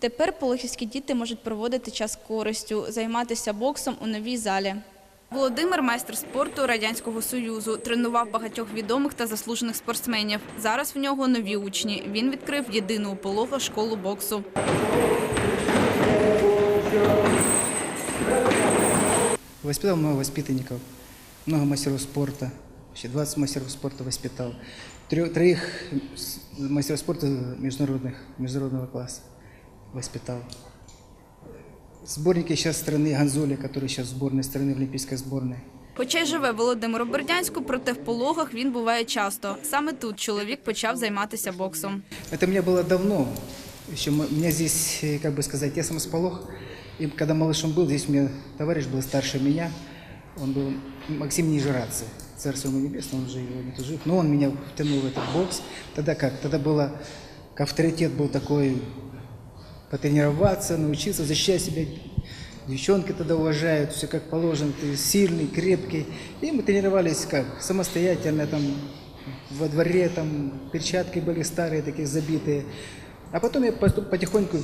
Тепер полохівські діти можуть проводити час з користю, займатися боксом у новій залі. Володимир майстер спорту Радянського Союзу, тренував багатьох відомих та заслужених спортсменів. Зараз в нього нові учні. Він відкрив єдину у Полога школу боксу. Воспитал много воспитанников, много мастеров спорта. Вообще 20 мастеров спорта воспитал. Трё- Троих мастеров спорта международных, международного класса воспитал. Сборники сейчас страны Ганзоли, который сейчас в сборной страны, в олимпийской сборной. Хоча й живе Володимир у Бердянську, проте в пологах він буває часто. Саме тут чоловік почав займатися боксом. Это у меня было давно. Еще м- у меня здесь, э, как бы сказать, я сам сполох. И когда малышом был, здесь у меня товарищ был старше меня. Он был Максим Нижерадзе. Царство ему небесное, он уже его не жив. Но он меня втянул в этот бокс. Тогда как? Тогда было, как авторитет был такой, потренироваться, научиться защищать себя. Девчонки тогда уважают, все как положено, ты сильный, крепкий. И мы тренировались как? Самостоятельно, там, во дворе, там, перчатки были старые, такие забитые. А потом я поступ- потихоньку э,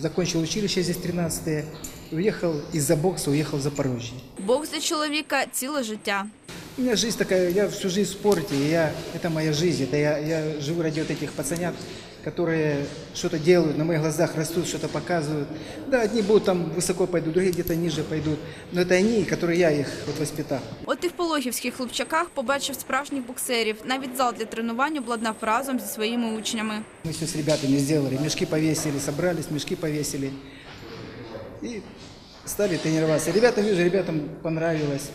закончил училище здесь 13 и уехал из-за бокса, уехал в Запорожье. Бокс для чоловіка ціле життя. У меня жизнь такая, я всю жизнь в спорте, и я, это моя жизнь, это я, я живу ради вот этих пацанят, которые что-то делают, на моих глазах растут, что-то показывают. Да, одни будут там высоко пойдут, другие где-то ниже пойдут, но это они, которые я их вот воспитал. От і в пологівських хлопчаках побачив справжніх боксерів. Навіть зал для тренувань обладнав разом зі своїми учнями. Мы все с ребятами сделали, мешки повесили, собрались, мешки повесили и стали тренироваться. Ребята, вижу, ребятам понравилось.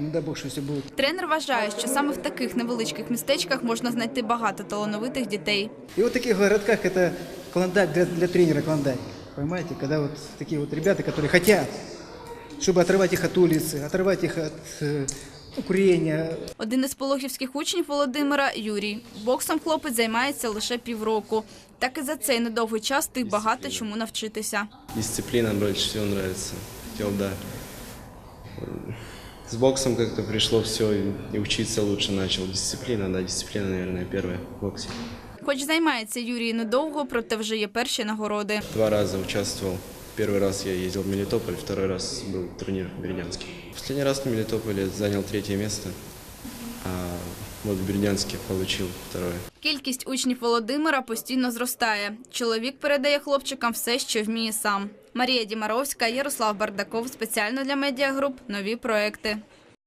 Ну дай бог, что все будет. Тренер вважає, що саме в таких невеличких містечках можна знайти багато талановитих дітей. И вот в таких городках это клондайк для, для тренера клондайк. Понимаете, когда вот такие вот ребята, которые хотят, чтобы оторвать их от улицы, оторвать их от э, ну, курения, Один із пологівських учнів Володимира Юрій. Боксом хлопець займається лише півроку. Так і за цей недовгий час встиг багато чому навчитися. Дисциплина больше всего нравится. Хотел, да. С боксом как-то пришло все, и учиться лучше начал. Дисциплина, да, дисциплина, наверное, первая в боксе. Хоч займається Юрій недовго, проте вже є перші нагороди. Два раза участвовал. Первый раз я ездил в Мелитополь, второй раз был турнир в Бердянске. Последний раз на Мелитополе занял третье место, вот в Бердянске второе. Кількість учнів Володимира постійно зростає. Чоловік передає хлопчикам все, що вміє сам. Марія Дімаровська, Ярослав Бардаков. Спеціально для медіагруп. Нові проекти.